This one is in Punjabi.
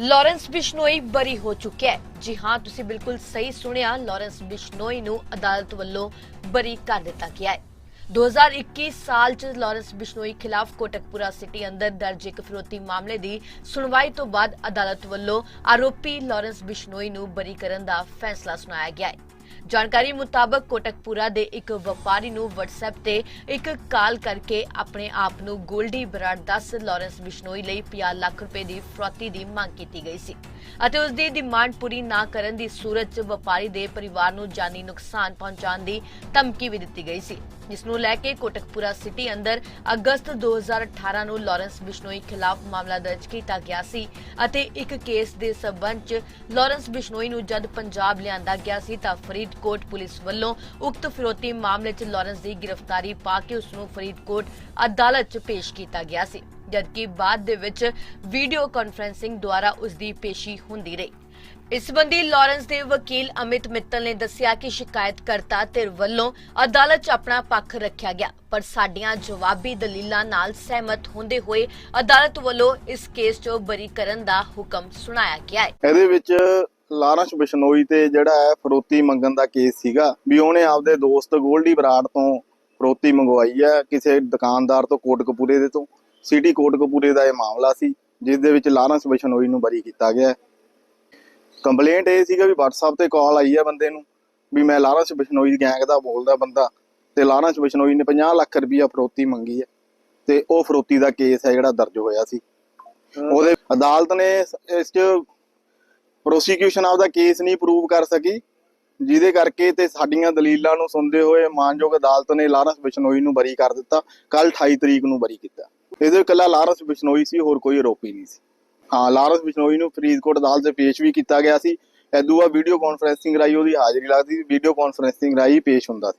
ਲਾਰੈਂਸ ਬਿਸ਼ਨੋਈ ਬਰੀ ਹੋ ਚੁੱਕਿਆ ਹੈ। ਜੀ ਹਾਂ, ਤੁਸੀਂ ਬਿਲਕੁਲ ਸਹੀ ਸੁਣਿਆ, ਲਾਰੈਂਸ ਬਿਸ਼ਨੋਈ ਨੂੰ ਅਦਾਲਤ ਵੱਲੋਂ ਬਰੀ ਕਰ ਦਿੱਤਾ ਗਿਆ ਹੈ। 2021 ਸਾਲ ਚ ਲਾਰੈਂਸ ਬਿਸ਼ਨੋਈ ਖਿਲਾਫ ਕੋਟਕਪੂਰਾ ਸਿਟੀ ਅੰਦਰ ਦਰਜ ਇੱਕ ਫਿਰੋਤੀ ਮਾਮਲੇ ਦੀ ਸੁਣਵਾਈ ਤੋਂ ਬਾਅਦ ਅਦਾਲਤ ਵੱਲੋਂ ਆਰੋਪੀ ਲਾਰੈਂਸ ਬਿਸ਼ਨੋਈ ਨੂੰ ਬਰੀ ਕਰਨ ਦਾ ਫੈਸਲਾ ਸੁਣਾਇਆ ਗਿਆ ਹੈ। ਜਾਣਕਾਰੀ ਮੁਤਾਬਕ ਕੋਟਕਪੂਰਾ ਦੇ ਇੱਕ ਵਪਾਰੀ ਨੂੰ WhatsApp ਤੇ ਇੱਕ ਕਾਲ ਕਰਕੇ ਆਪਣੇ ਆਪ ਨੂੰ ਗੋਲਡੀ ਬਰਾੜ 10 ਲਾਰੈਂਸ ਬਿਸ਼ਨੋਈ ਲਈ 50 ਲੱਖ ਰੁਪਏ ਦੀ ਫਰੋਤੀ ਦੀ ਮੰਗ ਕੀਤੀ ਗਈ ਸੀ। ਅਤੇ ਉਸ ਦੀ ਡਿਮਾਂਡ ਪੂਰੀ ਨਾ ਕਰਨ ਦੀ ਸੂਰਤ 'ਚ ਵਪਾਰੀ ਦੇ ਪਰਿਵਾਰ ਨੂੰ ਜਾਨੀ ਨੁਕਸਾਨ ਪਹੁੰਚਾਉਣ ਦੀ ਧਮਕੀ ਵੀ ਦਿੱਤੀ ਗਈ ਸੀ, ਜਿਸ ਨੂੰ ਲੈ ਕੇ ਕੋਟਕਪੂਰਾ ਸਿਟੀ ਅੰਦਰ ਅਗਸਤ 2018 ਨੂੰ ਲਾਰੈਂਸ ਬਿਸ਼ਨੋਈ ਖਿਲਾਫ ਮਾਮਲਾ ਦਰਜ ਕੀਤਾ ਗਿਆ ਸੀ ਅਤੇ ਇੱਕ ਕੇਸ ਦੇ ਸਬੰਧ 'ਚ ਲਾਰੈਂਸ ਬਿਸ਼ਨੋਈ ਨੂੰ ਜਦ ਪੰਜਾਬ ਲਿਆਂਦਾ ਗਿਆ ਸੀ ਤਾਂ ਫਰੀਦਕੋਟ ਪੁਲਿਸ ਵੱਲੋਂ ਉਕਤ ਫਿਰੋਤੀ ਮਾਮਲੇ 'ਚ ਲਾਰੈਂਸ ਦੀ ਗ੍ਰਿਫਤਾਰੀ ਪਾ ਕੇ ਉਸ ਨੂੰ ਫਰੀਦਕੋਟ ਅਦਾਲਤ 'ਚ ਪੇਸ਼ ਕੀਤਾ ਗਿਆ ਸੀ। ਜਦਕਿ ਬਾਅਦ ਦੇ ਵਿੱਚ ਵੀਡੀਓ ਕਾਨਫਰੈਂਸਿੰਗ ਦੁਆਰਾ ਉਸ ਦੀ ਪੇਸ਼ੀ ਹੁੰਦੀ ਰਹੀ। ਇਸ ਸੰਬੰਧੀ ਲਾਰੈਂਸ ਦੇ ਵਕੀਲ ਅਮਿਤ ਮਿੱਤਲ ਨੇ ਦੱਸਿਆ ਕਿ ਸ਼ਿਕਾਇਤਕਰਤਾ ਧਿਰ ਵੱਲੋਂ ਅਦਾਲਤ 'ਚ ਆਪਣਾ ਪੱਖ ਰੱਖਿਆ ਗਿਆ, ਪਰ ਸਾਡੀਆਂ ਜਵਾਬੀ ਦਲੀਲਾਂ ਨਾਲ ਸਹਿਮਤ ਹੁੰਦੇ ਹੋਏ ਅਦਾਲਤ ਵੱਲੋਂ ਇਸ ਕੇਸ 'ਚੋਂ ਬਰੀ ਕਰਨ ਦਾ ਹੁਕਮ ਸੁਣਾਇਆ ਗਿਆ ਹੈ। ਇਹਦੇ ਵਿੱਚ ਲਾਰੈਂਸ ਬਿਸ਼ਨੋਈ ਤੇ ਜਿਹੜਾ ਹੈ ਫਰੋਤੀ ਮੰਗਣ ਦਾ ਕੇਸ ਸੀਗਾ, ਵੀ ਉਹਨੇ ਆਪਦੇ ਦੋਸਤ ਗੋਲਡੀ ਬਰਾੜ ਤੋਂ ਫਰੋਤੀ ਮੰਗਵਾਈ ਹੈ ਕਿਸੇ ਦੁਕਾਨਦਾਰ ਤੋਂ ਕੋਟਕਪੂਰੇ ਦੇ ਤੋਂ। ਸਿਟੀ ਕੋਟਕਪੂਰੇ ਦਾ ਇਹ ਮਾਮਲਾ ਸੀ ਜਿਸ ਦੇ ਵਿੱਚ ਲਾਰੈਂਸ ਬਿਸ਼ਨੋਈ ਨੂੰ ਬਰੀ ਕੀਤਾ ਗਿਆ ਕੰਪਲੇਂਟ ਇਹ ਸੀਗਾ ਵੀ WhatsApp ਤੇ ਕਾਲ ਆਈ ਹੈ ਬੰਦੇ ਨੂੰ ਵੀ ਮੈਂ ਲਾਰੈਂਸ ਬਿਸ਼ਨੋਈ ਗੈਂਗ ਦਾ ਬੋਲਦਾ ਬੰਦਾ ਤੇ ਲਾਰੈਂਸ ਬਿਸ਼ਨੋਈ ਨੇ 50 ਲੱਖ ਰੁਪਈਆ ਫਰੋਤੀ ਮੰਗੀ ਹੈ ਤੇ ਉਹ ਫਰੋਤੀ ਦਾ ਕੇਸ ਹੈ ਜਿਹੜਾ ਦਰਜ ਹੋਇਆ ਸੀ। ਉਹਦੇ ਅਦਾਲਤ ਨੇ ਇਸ- 'ਚ ਪ੍ਰੋਸੀਕਿਊਸ਼ਨ ਆਪਦਾ ਕੇਸ ਨਹੀਂ ਪ੍ਰੂਵ ਕਰ ਸਕੀ ਜਿਹਦੇ ਕਰਕੇ ਤੇ ਸਾਡੀਆਂ ਦਲੀਲਾਂ ਨੂੰ ਸੁਣਦੇ ਹੋਏ ਮਾਨਯੋਗ ਅਦਾਲਤ ਨੇ ਲਾਰੈਂਸ ਬਿਸ਼ਨੋਈ ਨੂੰ ਬਰੀ ਕਰ ਦਿੱਤਾ ਕੱਲ 28 ਤਰੀਕ ਨੂੰ ਬਰੀ ਕੀਤਾ। ਇਹਦੇ ਵਿੱਚ ਇਕੱਲਾ ਲਾਰੈਂਸ ਬਿਸ਼ਨੋਈ ਸੀ, ਹੋਰ ਕੋਈ ਆਰੋਪੀ ਨਹੀਂ ਸੀ। ਹਾਂ, ਲਾਰੈਂਸ ਬਿਸ਼ਨੋਈ ਨੂੰ ਫਰੀਦਕੋਟ ਅਦਾਲਤ 'ਚ ਪੇਸ਼ ਵੀ ਕੀਤਾ ਗਿਆ ਸੀ। ਐਦੂ ਬਾਅਦ ਵੀਡੀਓ ਕਾਨਫਰੈਂਸਿੰਗ ਰਾਹੀਂ ਉਹਦੀ ਹਾਜ਼ਰੀ ਲੱਗਦੀ ਸੀ। ਵੀਡੀਓ ਕਾਨਫਰੈਂਸਿੰਗ ਰਾਹੀਂ ਪੇਸ਼ ਹੁੰਦਾ ਸੀ।